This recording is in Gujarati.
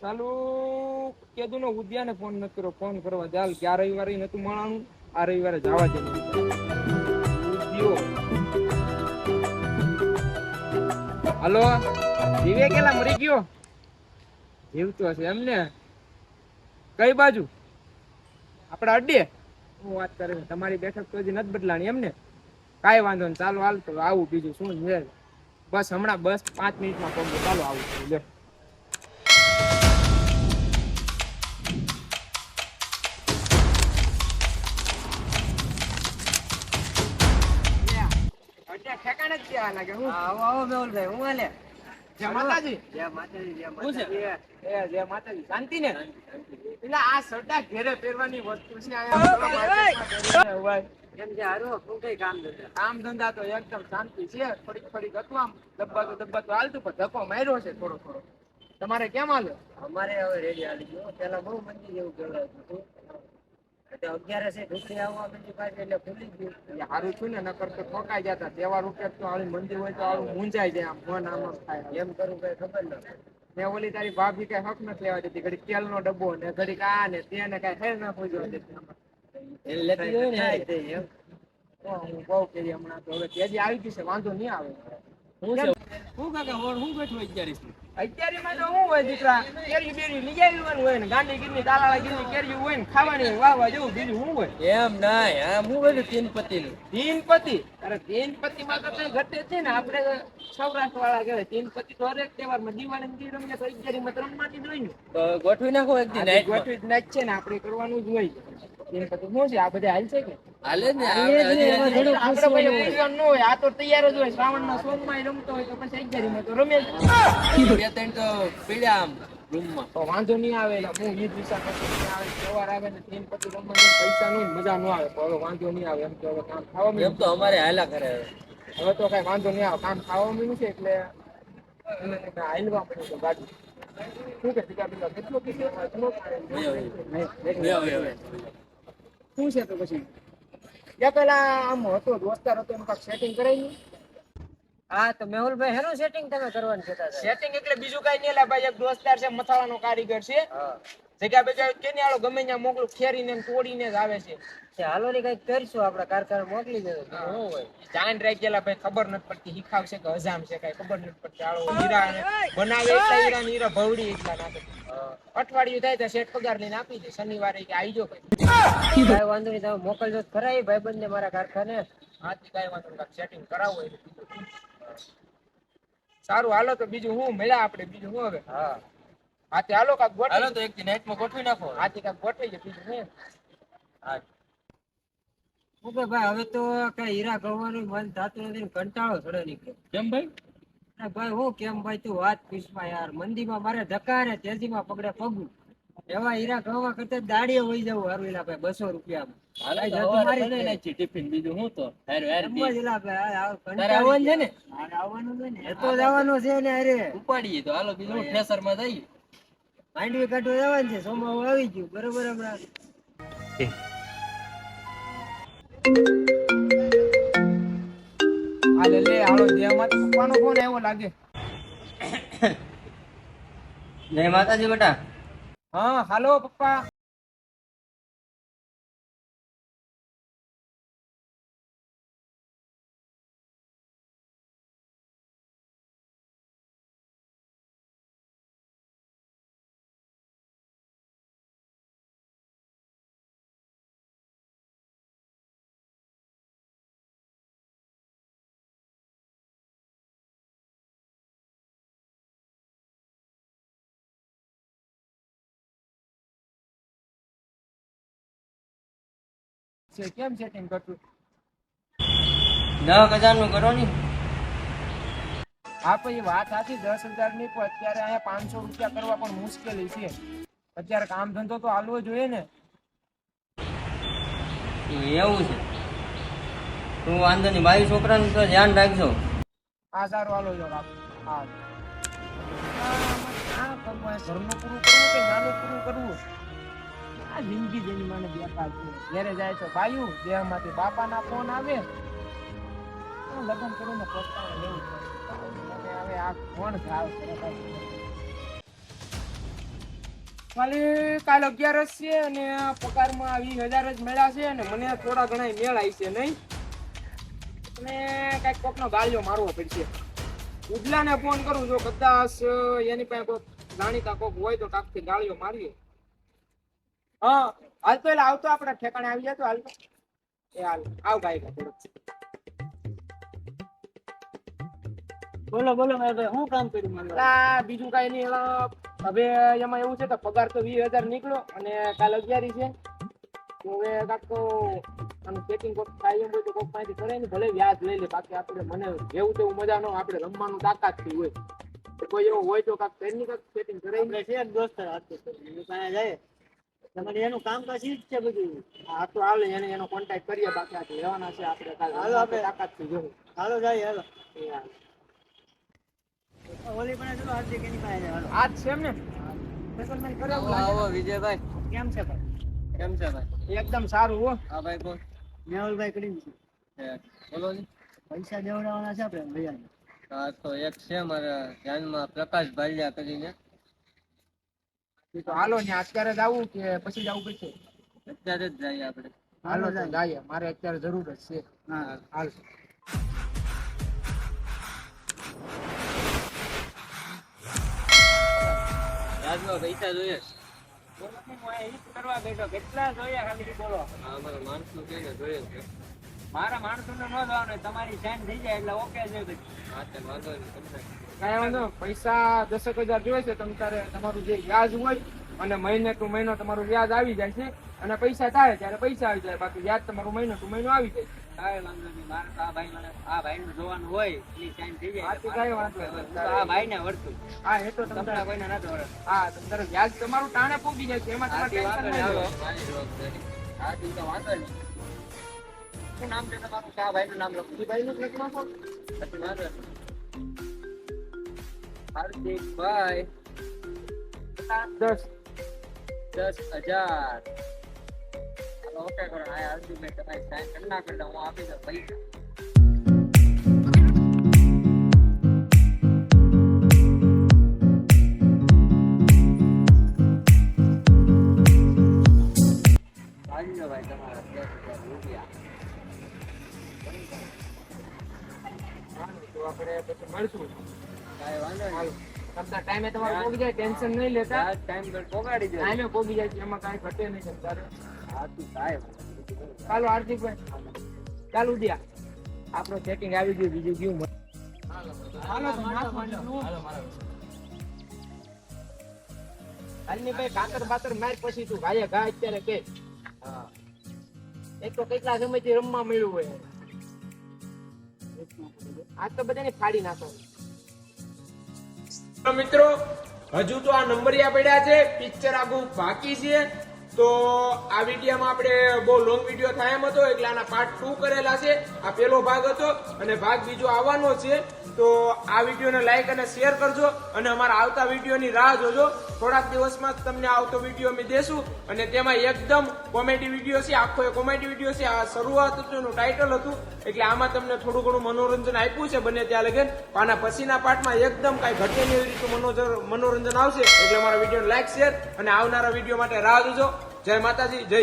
ચાલુ કેદુ નો ઉદ્યાને ફોન નથી કર્યો, ફોન કરવા ચાલ કે આ રવિવારે નતું મળવાનું, આ રવિવારે જવા ઉદ્યો. હલો, જીવે કેલા મરી ગયો? જીવતો હશે એમને. કઈ બાજુ? આપડે અડ્ડે હું વાત કરે તમારી બેઠક તો હજી નથી બદલાણી એમને. કાંઈ વાંધો નહીં, ચાલો હાલ તો આવું બીજું શું છે? બસ હમણાં બસ પાંચ મિનિટમાં પહોંચો ચાલો આવું છું લ્યો જ ત્યાં લાગે હું? આવો આવો મેહુલભાઈ હું હાલે? જય માતાજી. જય માતાજી જય માતાજી. એ જય માતાજી. શાંતિ ને એટલે આ સરડા ઘેરે પહેરવાની વસ્તુ છે અહીંયા માર્કેટમાં પહેરીને હોય. કેમ છે હારું? શું કઈ કામ ધંધા કામ ધંધા તો એકદમ શાંતિ છે. થોડીક થોડીક હતું આમ ડબ્બા તો ડબ્બા તો હાલતું પણ ધક્કો માર્યો છે થોડો થોડો. તમારે કેમ હાલે? અમારે હવે રેડી હાલી ગયો. પેલા બહુ મંદી જેવું હતું. એટલે અગિયારસ ઢોકળી આવવા મંદી પાછી એટલે ખુલી ગયું. એ છું ને નકર તો ઠોકાઈ જતા તહેવાર ઉપર તો હાલી મંદિર હોય તો હાલું મૂંઝાઈ જાય આમ મન આમ આમ થાય. એમ કરું કઈ ખબર ન પડે. ઓલી તારી ભાભી કઈ હક નથી લેવા દેતી ઘડી તેલનો ડબ્બો ને ઘડી આ ને તે ને કઈ હેર ના પૂજવા લેતી હોય ને એમ. હું બહુ કેરી હમણાં તો હવે તેજી આવી ગઈ છે વાંધો નહીં આવે. હું કાકા હું બેઠો અગિયારસ અત્યારે માં તો શું હોય દીકરા કેરી બેરી લઈ આવવાનું હોય ને ગાંડી ગીરની તાલાળા ગીરની કેરી હોય ને ખાવાની હોય વાહ જેવું બીજું શું હોય? એમ નાય આમ હું હોય તીન પતિ નું તીનપતિ અરે તીનપતિ માં તો કઈ ઘટે છે ને આપણે સૌરાષ્ટ્ર વાળા કહેવાય તીનપતિ તો હરેક તહેવારમાં દિવાળી ની રમીએ તો અત્યારે માં રમવાથી રમવાની જ હોય ને. ગોઠવી નાખો એક દિન ગોઠવી જ નાખ છે ને આપણે કરવાનું જ હોય. શું છે આ બધા હાલ છે કે? હાલે ને આપણે ભાઈ ઉજવવાનું ન હોય આ તો તૈયાર જ હોય શ્રાવણના સોમમાં રમતો હોય તો પછી અગિયારીમાં તો રમે બે ત્રણ તો પીડ્યા આમ રૂમમાં. તો વાંધો નહીં આવે એટલે હું ઈદ વિશા પછી આવે તહેવાર આવે ને તીન પછી રમવાની પૈસા નહીં મજા ન આવે. તો હવે વાંધો નહીં આવે એમ કે હવે કામ ખાવા એમ તો અમારે હાલા કરે હવે. તો કઈ વાંધો નહીં આવે કામ ખાવા મળ્યું છે એટલે હાલવા મળ્યું છે ગાડી. શું કે કેટલો કેટલો બે હવે હવે. શું છે તો પછી? યા પેલા આમ હતો દોસ્તાર હતો એનું કાંક સેટિંગ કરાવી હા તો મેહુલભાઈ હેનું સેટિંગ તમે કરવાનું કહેતા સેટિંગ એટલે બીજું કઈ નહીં લા ભાઈ એક દોસ્તાર છે મથાળાનો કારીગર છે. જગ્યા બેગ્યા કેની આલો ગમે ત્યાં મોકલું ખેરીને ને તોડીને જ આવે છે. કે હાલો ને કંઈક કરશું આપણે કારખાને મોકલી દેજો. બીજું હોય. જાણ રાખેલા ભાઈ ખબર નથી પડતી હિખાવ છે કે હજામ છે કઈ ખબર નથી પડતી. આળો હીરા બનાવે એટલા હીરા ને હીરા ભવડી એટલા નાખે. અઠવાડિયું થાય તો શેઠ પગાર લઈને આપી દે શનિવારે કે આવી જાઓ કઈ ભાઈ વાંધો નહીં તમે મોકલજો ખરાય ખરા એ ભાઈબંધને મારા કારખાને. હાથી કઈ વાંધો નહીં સેટિંગ કરાવવું હોય તો બીજું શું. સારું હાલો તો બીજું હું મળ્યા આપણે બીજું હું હવે? હા. હાથી હાલો કાક હાલો તો એક દી નાઈટમાં ગોઠવી નાખો. હાથી કાક ગોઠવી છે બીજું હું. હા ઓકે ભાઈ હવે તો કઈ હીરા ગણવાનું મન થતું નથી કંટાળો થોડો નીકળે કેમ ભાઈ? ભાઈ હું કેમ ભાઈ તું વાત પીસમાં યાર. મંદીમાં મારે ધક્કા ને તેજીમાં પગડે પગું એવા હીરા ગણવા કરતા દાડીએ વહી જવું હારવીલા ભાઈ બસો રૂપિયામાં. ટિફિન બીજું હું તો? હારું હારું એલા આવવાનું છે ને? આવવાનું છે ને? એ તો જવાનું છે ને અરે ઉપાડીએ તો. હાલો બીજું ઠેસરમાં જઈએ. માંડવી કાઢો જવાનું છે સોમવાર આવી ગયું બરોબર હમણાં? હાલે લે હાલો દેહમાં તો પપ્પાનો ફોન આવ્યો લાગે. જય માતાજી બેટા. હા હાલો પપ્પા. છે કેમ સેટિંગ કરતું દસ હજારનું કરો ને હા પછી વાત સાચી દસ હજારની પણ અત્યારે અહીંયા પાંચસો રૂપિયા કરવા પણ મુશ્કેલી છે અત્યારે કામ ધંધો તો હાલવો જોઈએ ને એવું છે તું વાંધો નહીં મારી છોકરાનું તો ધ્યાન રાખજો આ સારું હાલો જો બાપ હા ઘરનું પૂરું કરવું કે નાનું પૂરું કરવું આ જિંદગી જેની મને બેકાર છે. ઘેરે જાય છે ભાઈઓ દેહમાંથી બાપાના ફોન આવે. લગ્ન કરીને પોતાને લેવું પડે. હવે આ કોણ ભાવ કાંઈ. ખાલી કાલ અગિયારસ છે અને પગારમાં વીસ હજાર જ મળ્યા છે અને મને થોડા ઘણા મેળ આવી છે, નહીં? અને કાંઈક કોકનો ગાળિયો મારવો પડશે. ઉદલાને ફોન કરું જો કદાચ એની પાસે કોઈક જાણીતા કોક હોય તો કાકથી ગાળિયો મારીએ. હા હાલ તો એટલે આવતો આપણે ઠેકાણે આવી જતો હાલ. એ હાલ આવ ભાઈ. બોલો બોલો ભાઈ શું કામ કર્યું મારે? આ બીજું કઈ નહીં હવે એમાં એવું છે કે પગાર તો વીસ હજાર નીકળ્યો અને કાલ અગિયારી છે. તો હવે કાંક આનું સેટિંગ કોક થાય એમ હોય તો કોક પાસેથી કરે ને ભલે વ્યાજ લઈ લે. બાકી આપણે મને જેવું તેવું મજા ન. આપણે રમવાનું તાકાતથી હોય. કોઈ એવું હોય તો કાંક તેની કાંક સેટિંગ કરે છે દોસ્ત પાસે જાય. તમારે એનું કામકાજ ઈ જ છે બધું. આ તો હાલે એને એનો કોન્ટેક્ટ કરીએ બાકી આ રહેવાના છે આપણે કાલે. હાલો આપણે. તાકાતથી જવું. હાલો જાય હાલો. ઓલી પણ ચલો આજે કેની પાસે હાલો. આજ છે એમ ને? સેટલમેન્ટ કરે એવું લાગે. આવો વિજયભાઈ. કેમ છે ભાઈ? કેમ છે ભાઈ? એકદમ સારું હો. હા ભાઈ બોલ. મેહુલભાઈ કરીને છે. બોલો ને. પૈસા દેવડાવવાના છે આપણે ભૈયાને. હા તો એક છે મારા ધ્યાનમાં પ્રકાશ ભાલિયા કરીને. તો હાલો ને અત્યારે જ આવું કે પછી જ આવું પડશે અત્યારે જ જઈએ આપણે. હાલો તો જઈએ. મારે અત્યારે જરૂર જ છે. હા. હાલ. રાજમાં પૈસા જોઈએ? કરવા બેઠો. કેટલા જોયા ખાલી બોલો. હા અમારા માણસો જોઈએ છે. મારા માણસો ને ન જવાનું તમારી સાઈન થઈ જાય એટલે ઓકે છે કાંઈ વાંધો પૈસા દસેક હજાર જોઈએ છે તમે તારે તમારું જે વ્યાજ હોય અને મહિને ટુ મહિનો તમારું વ્યાજ આવી જાય છે અને પૈસા થાય ત્યારે પૈસા આવી જાય બાકી વ્યાજ તમારું મહિનો ટુ મહિનો આવી જાય કાંઈ વાંધો નહીં મારે આ ભાઈ મને આ ભાઈ નું જોવાનું હોય એની સાઈન થઈ જાય કાંઈ વાંધો આ ભાઈ ને વળતું હા એ તો તમ તમને કોઈને નથી વળતું હા તમ તારે વ્યાજ તમારું ટાણે પૂગી જાય છે એમાં તમારે ટેન્શન નહીં તો વાંધો નહીં શું નામ છે તમારું? આ ભાઈ નું નામ લખું. નું લખી નાખો. પછી વાંધો હાર્દિકભાઈ દસ. દસ હજાર. ઓકે કરો હાર્દિકભાઈ તમારી સાઈન કરી નાખો હું આપી દઉં પૈસા. મળશું કાંઈ વાંધો નહીં. ટાઈમે તમારું પોગી જાય ટેન્શન નહીં લેતા. ટાઈમ પર પોગાડી દો ટાઈમે પોગી જાય એમાં કાંઈ ઘટે નહીં તમ તારે. હા તું કાંઈ ચાલો હાર્દિકભાઈ. ચાલુ દ્યા આપણું સેટિંગ આવી ગયું બીજું ગયું હાલો. હાલની ભાઈ કાતર બાતર માર પછી તું ભાઈ ગા અત્યારે કે. એક તો કેટલા સમયથી રમવા મળ્યું હોય. આજ તો બધાને ફાડી નાખો. મિત્રો, હજુ તો આ નંબરિયા પડ્યા છે પિક્ચર આગું બાકી છે. તો આ વિડીયોમાં આપણે બહુ લોંગ વીડિયો થાય એમ હતો, એટલે આના પાર્ટ ટુ કરેલા છે. આ પહેલો ભાગ હતો અને ભાગ બીજો આવવાનો છે. તો આ વિડીયોને લાઈક અને શેર કરજો અને અમારા આવતા વિડીયોની રાહ જોજો. થોડાક દિવસમાં જ તમને આવતો વીડિયો અમે દેશું અને તેમાં એકદમ કોમેડી વીડિયો છે, આખો એ કોમેડી વીડિયો છે. આ શરૂઆત હતું ટાઇટલ હતું, એટલે આમાં તમને થોડું ઘણું મનોરંજન આપ્યું છે બને ત્યાં લગન. આના પછીના પાર્ટમાં એકદમ કાંઈ ઘટે નહીં એવી રીતનું મનોરંજન આવશે. એટલે અમારા વીડિયો લાઈક શેર અને આવનારા વીડિયો માટે રાહ જોજો. જય માતાજી જય